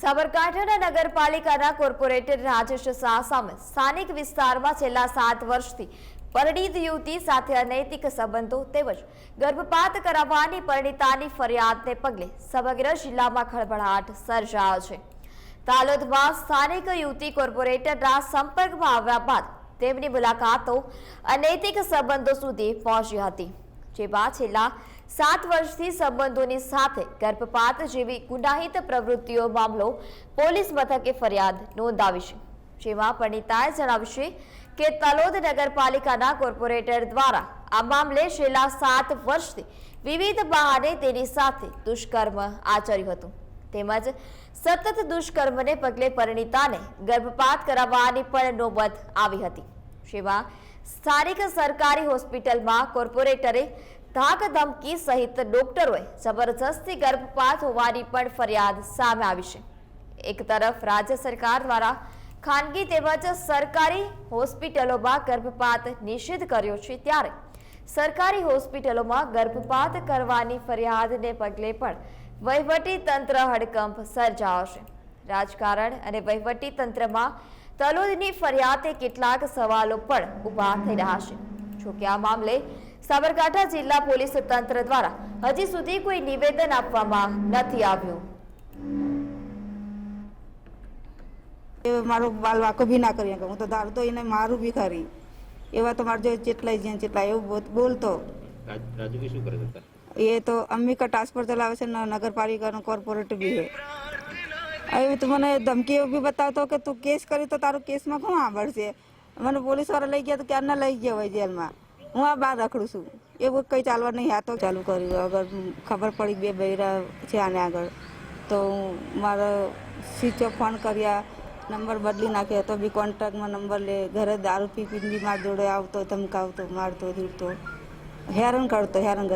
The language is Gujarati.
સાબરકાંઠાના નગરપાલિકાના કોર્પોરેટર રાજેશ શાહ સામે સ્થાનિક વિસ્તારમાં છેલ્લા સાત વર્ષથી પરિણીત યુવતી સાથે અનૈતિક સંબંધો તેમજ ગર્ભપાત કરાવવાની પરિણીતાની ફરિયાદને પગલે સમગ્ર જિલ્લામાં ખળભળાટ સર્જાયો છે. તાલોદમાં સ્થાનિક યુવતી કોર્પોરેટરના સંપર્કમાં આવ્યા બાદ તેમની મુલાકાતો અનૈતિક સંબંધો સુધી પહોંચી હતી જે બાદ છેલ્લા સાત વર્ષથી સંબંધોની સાથે ગર્ભપાત જેવી ગુનાહિત પ્રવૃત્તિઓ મામલો પોલીસ મથકે ફરિયાદ નોંધાવી છે. જેમાં પરિણીતાએ જણાવ્યું છે કે તલોદ નગરપાલિકાના કોર્પોરેટર દ્વારા આ મામલે છેલ્લા સાત વર્ષથી વિવિધ બહાને તેની સાથે દુષ્કર્મ આચર્યું હતું. તેમજ સતત દુષ્કર્મને પગલે પરિણીતાને ગર્ભપાત કરાવવાની પણ નોબત આવી હતી. જેમાં સ્થાનિક સરકારી હોસ્પિટલમાં કોર્પોરેટરે ધાક ધમકી સહિત ડોક્ટરોએ જબરજસ્તી ગર્ભપાત હોવાની પણ ફરિયાદ સામે આવી છે. એક તરફ રાજ્ય સરકાર દ્વારા ખાનગી તેમજ સરકારી હોસ્પિટલોમાં ગર્ભપાત નિષેધ કર્યો છે ત્યારે સરકારી હોસ્પિટલોમાં ગર્ભપાત કરવાની ફરિયાદને પગલે પણ વહીવટી તંત્ર હડકંપ સર્જાયો છે. રાજકારણ અને વહીવટી તંત્રમાં તલોદની ફરિયાદે કેટલાક સવાલો પણ ઊભા થઈ રહ્યા છે. જોકે આ મામલે સાબરકાંઠા જિલ્લા પોલીસ તંત્ર દ્વારા હજી સુધી કોઈ નિવેદન આપવામાં નથી આવ્યું. એ મારો બાલ વાકો ભી ના કરી હું તો ધારું તો એને મારું બી ખરી. એવા તો મારે જો જેટલાય જ્યાં જેટલા એવું બોલ- બોલતો. રાજુભાઈ શું કરે છે એ તો અંબિકા ટ્રાન્સફર ચલાવે છે ને નગરપાલિકાનો કોર્પોરેટ બી છે. હવે તો મને ધમકી એવું બી બતાવતો કે તું કેસ કરી તો તારું કેસમાં કોણ સાંભળશે? મને પોલીસવાળા લઈ ગયા તો ક્યારના લઈ ગયા હોય જેલમાં? હું આ બહાર રખડું છું. એવું કંઈ ચાલવા નહીં, આ તો ચાલુ કર્યું. અગર ખબર પડી બે બૈરા છે આને આગળ, તો હું મારો સ્વિચ ઓફ ફોન કર્યા, નંબર બદલી નાખ્યો, તો બી કોન્ટેક્ટમાં નંબર લે, ઘરે દારૂ પી, પીને બી મારી જોડે આવતો, ધમકાવતો, મારતો, ધીરતો. હેરાન કરતો, હેરાન